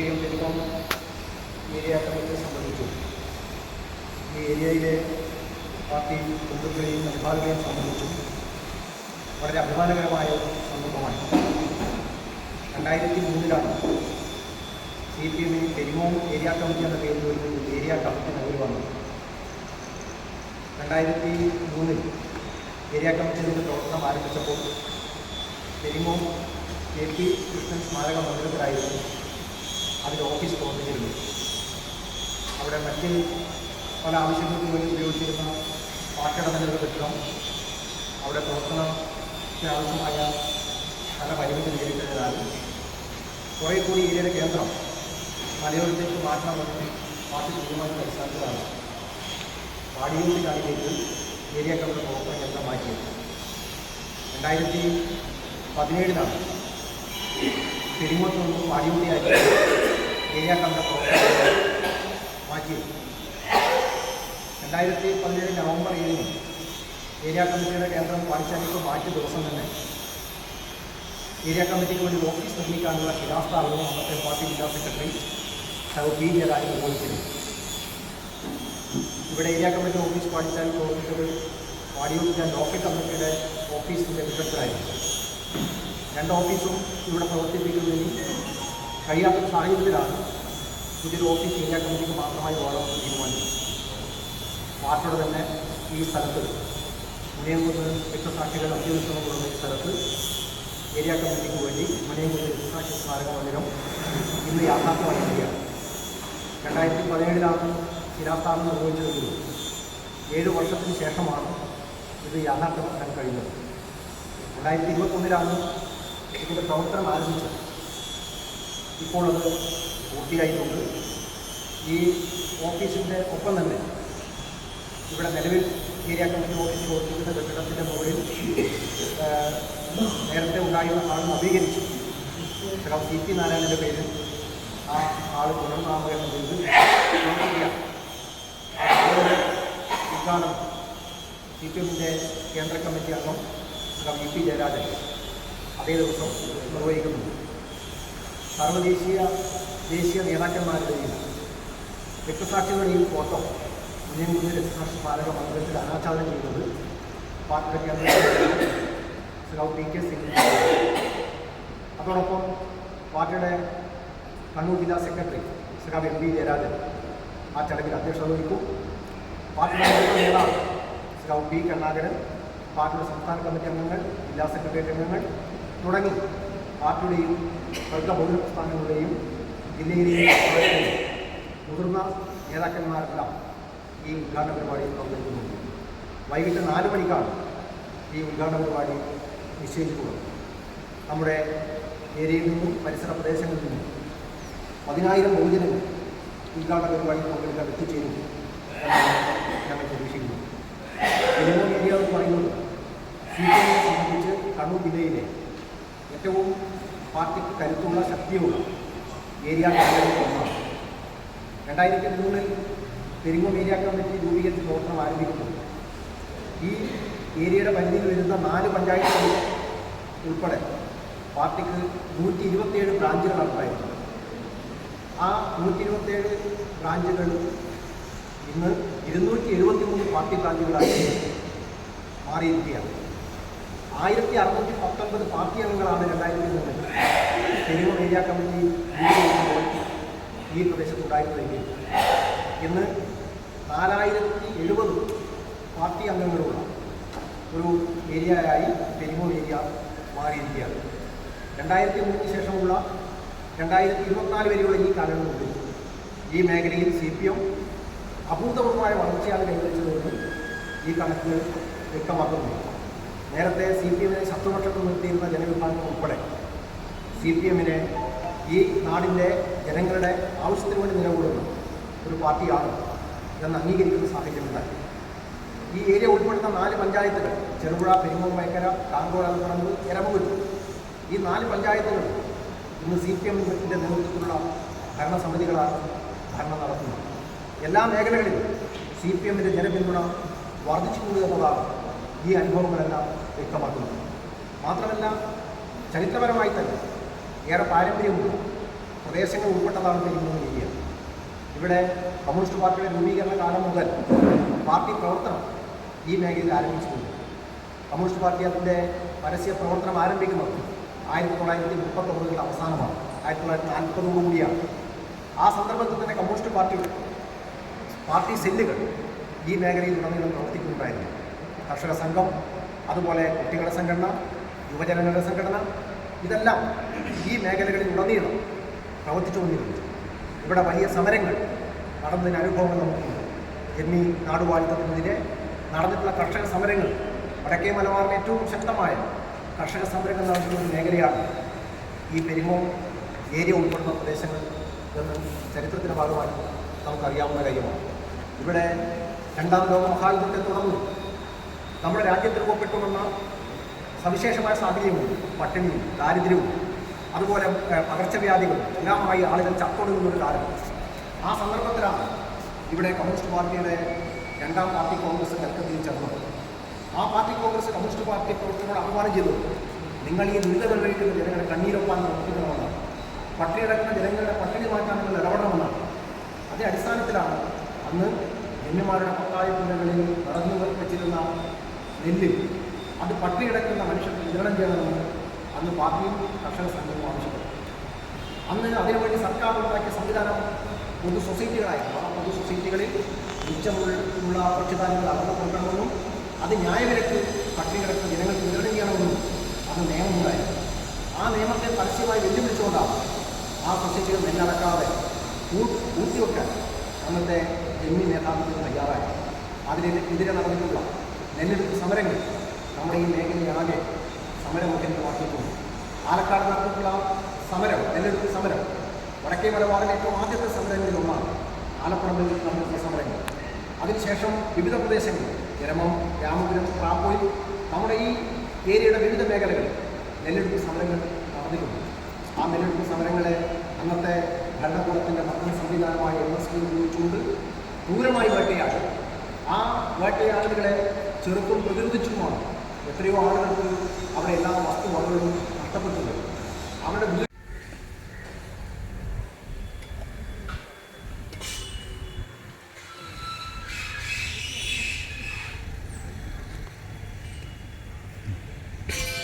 P M telecom area കമ്മിറ്റിയെ സംബന്ധിച്ചു ഈ ഏരിയയിലെ പാർട്ടി ബന്ധുക്കളെയും അനുഭാവികളെയും സംബന്ധിച്ചു വളരെ അഭിമാനകരമായ സംഭവമാണ്. രണ്ടായിരത്തി മൂന്നിലാണ് സി പി എമ്മിന് പെരിമോം ഏരിയ കമ്മിറ്റി എന്ന പേരിൽ ഒരു ഏരിയ കമ്മിറ്റി നിലവിൽ വന്നത്. രണ്ടായിരത്തി മൂന്നിൽ ഏരിയ കമ്മിറ്റിയുടെ പ്രവർത്തനം ആരംഭിച്ചപ്പോൾ പെരിമോം കെ പി കൃഷ്ണൻ സ്മാരക മന്ദിരത്തിലായിരുന്നു അതിന്റെ ഓഫീസ് പ്രവർത്തിച്ചിരുന്നത് അവിടെ മറ്റ് പല ആവശ്യങ്ങൾക്ക് വേണ്ടി ഉപയോഗിച്ചിരുന്ന പാട്ടടമകളുടെ കെട്ടിടം അവിടെ പ്രവർത്തനത്തിന് ആവശ്യമായ പല പരിമിതി നേരിട്ടതിനാൽ കുറേ കൂടി ഏരിയയുടെ കേന്ദ്രം മലയോരത്തേക്ക് മാറ്റണമെന്ന് പാർട്ടി തീരുമാനം അടിസ്ഥാനത്തിലാണ് വാടിയൂരി കാലിലേക്ക് ഏരിയ കമ്മിറ്റി പ്രവർത്തന കേന്ദ്രം മാറ്റിയത്. രണ്ടായിരത്തി പതിനേഴിലാണ്. പെരിങ്ങോട്ട് നിന്ന് വാടിയൂരിയായിട്ട് ഏരിയ കമ്മിറ്റി മാറ്റി രണ്ടായിരത്തി പതിനേഴ് നവംബർ ഏഴിന് ഏരിയ കമ്മിറ്റിയുടെ കേന്ദ്രം പാലിച്ചാലേക്ക് മാറ്റിയ ദിവസം തന്നെ ഏരിയ കമ്മിറ്റിക്ക് വേണ്ടി ഓഫീസ് നിർമ്മിക്കാനുള്ള ശിലാസ്ഥാപനവും അന്നത്തെ പാർട്ടി ജില്ലാ സെക്രട്ടറി സഹോ പി ജയരാജൻ നിർവഹിച്ചിരുന്നു ഇവിടെ ഏരിയ കമ്മിറ്റി ഓഫീസ് പാടിച്ചാൽ പ്രവർത്തിച്ചത് വാടിയൂർ ലോക്കൽ കമ്മിറ്റിയുടെ ഓഫീസിന്റെ വിഷയത്തിലായിരുന്നു രണ്ട് ഓഫീസും ഇവിടെ പ്രവർത്തിപ്പിക്കുന്നതിന് കഴിയാത്ത സാഹചര്യത്തിലാണ് പുതിയൊരു ഓഫീസ് ഏരിയ കമ്മിറ്റിക്ക് മാത്രമായി വേണമെന്ന് തീരുമാനിച്ചു പാർട്ടിയുടെ തന്നെ ഈ സ്ഥലത്ത് മുനയംകുന്ന് രക്തസാക്ഷികൾ അത്യുത്സവങ്ങളുള്ള ഈ സ്ഥലത്ത് ഏരിയ കമ്മിറ്റിക്ക് വേണ്ടി മുനയംകുന്ന് രക്തസാക്ഷി സ്മാരക മന്ദിരം ഇന്ന് യാഥാർത്ഥ്യമായിരിക്കുകയാണ് രണ്ടായിരത്തി പതിനേഴിലാണ് ശിരാസ്ഥാനം നിർവഹിച്ചതെങ്കിലും ഏഴ് വർഷത്തിന് ശേഷമാണ് ഇത് യാഥാർത്ഥ്യമാക്കാൻ കഴിഞ്ഞത്. രണ്ടായിരത്തി ഇരുപത്തൊന്നിലാണ് ഇതിന്റെ പ്രവർത്തനം ആരംഭിച്ചത്? ഇപ്പോൾ അത് പൂർത്തിയായിട്ടുണ്ട്. ഈ ഓഫീസിന്റെ ഒപ്പം തന്നെ ഇവിടെ നിലവിൽ ഏരിയ കമ്മിറ്റി ഓഫീസിൽ പ്രവർത്തിക്കുന്ന കെട്ടിടത്തിന്റെ മുകളിൽ നേരത്തെ ഉണ്ടായിരുന്ന ആൾ നവീകരിച്ചു ശ്രീ സി പി നാരായണന്റെ പേരിൽ ആ ആൾ പുനർനാമകരണം ചെയ്ത്. ഉദ്ഘാടനം സി പി എമ്മിന്റെ കേന്ദ്ര കമ്മിറ്റി അംഗം ശ്രീ ഇ പി ജയരാജൻ. അതേ ദിവസം നിർവഹിക്കുന്നുണ്ട് സർവദേശീയ ദേശീയ നേതാക്കന്മാരുടെയും രക്തസാക്ഷികളുടെയും ഫോട്ടോ മുനിയംകുന്ന് രക്തസാക്ഷി സ്മാരക മന്ദിരത്തിൽ അനാച്ഛാദനം ചെയ്തത് പാർട്ടിയുടെ കേന്ദ്ര സഖാവ് പി കെ സിംഗ് അതോടൊപ്പം പാർട്ടിയുടെ കണ്ണൂർ ജില്ലാ സെക്രട്ടറി ശ്രീകാവ് എം പി ജയരാജൻ ആ ചടങ്ങിൽ അധ്യക്ഷത വഹിക്കും. പാർട്ടിയുടെ നേതാവ് ശ്രീകാവ് പി കരുണാകരൻ പാർട്ടിയുടെ സംസ്ഥാന കമ്മിറ്റി അംഗങ്ങൾ ജില്ലാ സെക്രട്ടേറിയറ്റ് അംഗങ്ങൾ തുടങ്ങി. പാർട്ടിയുടെയും വർഗ ബഹുജന പ്രസ്ഥാനങ്ങളുടെയും ജില്ലയിലെയും മുതിർന്ന നേതാക്കന്മാരെല്ലാം ഈ ഉദ്ഘാടന പരിപാടിയിൽ പങ്കെടുക്കുന്നുണ്ട് വൈകിട്ട് നാല് മണിക്കാണ് ഈ ഉദ്ഘാടന പരിപാടി നിശ്ചയിച്ചിട്ടുള്ളത്. നമ്മുടെ ഏരിയയിൽ നിന്നും പരിസര പ്രദേശങ്ങളിൽ നിന്നും പതിനായിരം ബഹുജനങ്ങൾ ഉദ്ഘാടന പരിപാടിയിൽ പങ്കെടുക്കാൻ എത്തിച്ചേരും ഞങ്ങൾ പ്രതീക്ഷിക്കുന്നു പെരുമൂർ ഏരിയ എന്ന് പറയുന്നത് സി സംബന്ധിച്ച് കണ്ണൂർ ജില്ലയിലെ ഏറ്റവും പാർട്ടിക്ക് കരുത്തുള്ള ശക്തിയുള്ള ഏരിയ രണ്ടായിരത്തി മൂന്നിൽ പെരിങ്ങോം ഏരിയ കമ്മിറ്റി രൂപീകരിച്ച് പ്രവർത്തനം ആരംഭിക്കുന്നത് ഈ ഏരിയയുടെ പരിധിയിൽ വരുന്ന നാല് പഞ്ചായത്തുകൾ ഉൾപ്പെടെ പാർട്ടിക്ക് നൂറ്റി ഇരുപത്തിയേഴ് ബ്രാഞ്ചുകൾ നടത്തായിരുന്നു ആ നൂറ്റി ഇരുപത്തിയേഴ് ബ്രാഞ്ചുകൾ ഇന്ന് ഇരുന്നൂറ്റി എഴുപത്തി മൂന്ന് പാർട്ടി ബ്രാഞ്ചുകളായി മാറിയിരിക്കുകയാണ്. ആയിരത്തി അറുന്നൂറ്റി പത്തൊൻപത് പാർട്ടി അംഗങ്ങളാണ് രണ്ടായിരത്തി മൂന്നിൽ തെരുവ് ഏരിയ കമ്മിറ്റി ഈ ഈ പ്രദേശത്തുണ്ടായിരുന്നെങ്കിൽ ഇന്ന് നാലായിരത്തി എഴുപത് പാർട്ടി അംഗങ്ങളുള്ള ഒരു ഏരിയയായി പെരുമൂർ ഏരിയ മാറിയിരിക്കുകയാണ്. രണ്ടായിരത്തി മൂന്നിന് ശേഷമുള്ള രണ്ടായിരത്തി ഇരുപത്തിനാല് വരെയുള്ള ഈ കാലഘട്ടത്തിൽ ഈ മേഖലയിൽ സി പി എം അഭൂതപൂർവമായ വളർച്ചയാണ് കൈവരിച്ചതെന്ന് ഈ കണക്കുകൾ വ്യക്തമാക്കുന്നു നേരത്തെ സി പി എമ്മിനെ ശത്രുപക്ഷത്ത് നിർത്തിയിരുന്ന ജനവിഭാഗം ഉൾപ്പെടെ സി പി എമ്മിനെ ഈ നാടിന്റെ ജനങ്ങളുടെ ആവശ്യത്തിന് വേണ്ടി നിലകൊള്ളുന്ന ഒരു പാർട്ടിയാണ് എന്ന് അംഗീകരിക്കുന്ന സാഹചര്യമുണ്ടായി ഈ ഏരിയ ഉൾപ്പെടുന്ന നാല് പഞ്ചായത്തുകൾ ചെറുപുഴ പെരുങ്ങോം മേഖല കാങ്കോട് അലപ്പറമ്പ് എരമൂര് ഈ നാല് പഞ്ചായത്തുകൾ ഇന്ന് സി പി എമ്മിന്റെ നേതൃത്വത്തിലുള്ള ഭരണസമിതികളാണ് ഭരണം നടത്തുന്നത്. എല്ലാ മേഖലകളിലും സി പി എമ്മിന്റെ ജനപിന്തുണ വർദ്ധിച്ചു എന്നതാണ് ഈ അനുഭവങ്ങളെല്ലാം വ്യക്തമാക്കുന്നത് മാത്രമല്ല ചരിത്രപരമായി തന്നെ ഏറെ പാരമ്പര്യമുള്ള പ്രദേശങ്ങൾ ഉൾപ്പെട്ടതാണ് പെരുങ്ങോം ഏരിയ ഇവിടെ കമ്മ്യൂണിസ്റ്റ് പാർട്ടിയുടെ രൂപീകരണ കാലം മുതൽ പാർട്ടി പ്രവർത്തനം ഈ മേഖലയിൽ ആരംഭിച്ചിട്ടുണ്ട്. കമ്മ്യൂണിസ്റ്റ് പാർട്ടി അതിന്റെ പരസ്യ പ്രവർത്തനം ആരംഭിക്കുന്നത് ആയിരത്തി തൊള്ളായിരത്തി മുപ്പത്തൊമ്പതുകളുടെ അവസാനമാണ്. ആയിരത്തി തൊള്ളായിരത്തി നാൽപ്പതോടു കൂടിയാണ്. ആ സന്ദർഭത്തിൽ തന്നെ കമ്മ്യൂണിസ്റ്റ് പാർട്ടി പാർട്ടി സെല്ലുകൾ ഈ മേഖലയിൽ ഉടനീളം പ്രവർത്തിക്കുന്നുണ്ടായിരുന്നു. കർഷക സംഘം അതുപോലെ കുട്ടികളുടെ സംഘടന യുവജനങ്ങളുടെ സംഘടന ഇതെല്ലാം ഈ മേഖലകളിൽ ഉടനീളം പ്രവർത്തിച്ചുകൊണ്ടിരുന്നു ഇവിടെ വലിയ സമരങ്ങൾ നടന്നതിന് അനുഭവങ്ങൾ നമുക്കുണ്ട്. എന്നീ നാടുവാഴുത്തത്തിനെതിരെ നടന്നിട്ടുള്ള കർഷക സമരങ്ങൾ വടക്കേ മലബാറിലെ ഏറ്റവും ശക്തമായ കർഷക സമരങ്ങൾ നടത്തുന്ന ഒരു മേഖലയാണ് ഈ പെരുമോ ഏരിയ ഉൾപ്പെടുന്ന പ്രദേശങ്ങൾ എന്ന് ചരിത്രത്തിന്റെ ഭാഗമായി നമുക്കറിയാവുന്ന കാര്യമാണ്. ഇവിടെ രണ്ടാം ലോക മഹായുദ്ധത്തെ തുടർന്ന് നമ്മുടെ രാജ്യത്ത് രൂപപ്പെട്ടു വന്ന സവിശേഷമായ സാഹചര്യമുണ്ട് പട്ടിണിയും ദാരിദ്ര്യവും അതുപോലെ പകർച്ചവ്യാധികളും എല്ലാമായി ആളുകൾ ചത്തൊടുങ്ങുന്നൊരു കാലം. ആ സന്ദർഭത്തിലാണ് ഇവിടെ കമ്മ്യൂണിസ്റ്റ് പാർട്ടിയുടെ രണ്ടാം പാർട്ടി കോൺഗ്രസ് കൽക്കത്തിയിൽ ചേർന്നത്. ആ പാർട്ടി കോൺഗ്രസ് കമ്മ്യൂണിസ്റ്റ് പാർട്ടി പ്രവർത്തകരോട് ആഹ്വാനം ചെയ്തു നിങ്ങൾ ഈ ദുരിതം അനുഭവിക്കുന്ന ജനങ്ങളെ കണ്ണീരൊപ്പാൻ പ്രവർത്തിക്കണമെന്നാണ് പട്ടിണി കിടക്കുന്ന ജനങ്ങളുടെ പട്ടിണി മാറ്റാൻ നിങ്ങൾ ഇടപെടണമെന്നാണ് അതേ അടിസ്ഥാനത്തിലാണ് അന്ന് ജന്മിമാരുടെ പത്തായ പുല്ലകളിൽ നടന്നു വെച്ചിരുന്ന നെല്ല്. അത് പട്ടി കിടക്കുന്ന മനുഷ്യർക്ക് വിതരണം ചെയ്യണമെന്ന് അന്ന് പാർട്ടിയും കർഷക സംഘവും ആവശ്യപ്പെട്ടു. അന്ന് അതിനുവേണ്ടി സർക്കാർ ഉണ്ടാക്കിയ സംവിധാനം പൊതു സൊസൈറ്റികളായിരുന്നു. ആ പൊതു സൊസൈറ്റികളിൽ മിച്ചമുള്ള ഭക്ഷ്യധാന്യങ്ങൾ അളന്ന് കൊടുക്കണമെന്നും അത് ന്യായവിലക്ക് പട്ടി കിടക്കുന്ന ജനങ്ങൾക്ക് വിതരണം ചെയ്യണമെന്നും അന്ന് നിയമമുണ്ടായിരുന്നു. ആ നിയമത്തെ പരസ്യമായി വെല്ലുവിളിച്ചുകൊണ്ടാണ് ആ സൊസൈറ്റികൾ നെല്ലടക്കാതെ പൂർത്തിവെക്കാൻ അന്നത്തെ എം ഇ നേതാക്കൾ തയ്യാറായി അതിനെതിരെ നടന്നിട്ടുള്ള നെല്ലെടുപ്പ് സമരങ്ങൾ. നമ്മുടെ ഈ മേഖലയാകെ സമരമുഖ്യമാക്കിയിട്ടുണ്ട് പാലക്കാട് നടത്തിയിട്ടുള്ള സമരം നെല്ലെടുപ്പ് സമരം. വടക്കേ മലബാറിലെ ഏറ്റവും ആദ്യത്തെ സമരങ്ങളിലൊന്നാണ് ആലപ്പുഴയിൽ നടന്നിട്ടുള്ള സമരങ്ങൾ. അതിനുശേഷം വിവിധ പ്രദേശങ്ങളിൽ ജരമം രാമപുരം പ്രാപ്പോയിൽ നമ്മുടെ ഈ ഏരിയയുടെ വിവിധ മേഖലകളിൽ നെല്ലെടുപ്പ് സമരങ്ങൾ നടന്നിട്ടുണ്ട്. ആ നെല്ലെടുപ്പ് സമരങ്ങളെ അന്നത്തെ ഭരണകൂടത്തിന്റെ ഭരണ സംവിധാനമായ എം എസ് പി ഉപയോഗിച്ചുകൊണ്ട് ക്രൂരമായി വേട്ടയാടി. ആ വേട്ടയാടലുകളെ ചെറുപ്പം പ്രതിരോധിച്ചുമാണ് എത്രയോ ആളുകൾക്ക് അവരെ എല്ലാ വസ്തുവകകളും നഷ്ടപ്പെട്ടത് അവരുടെ you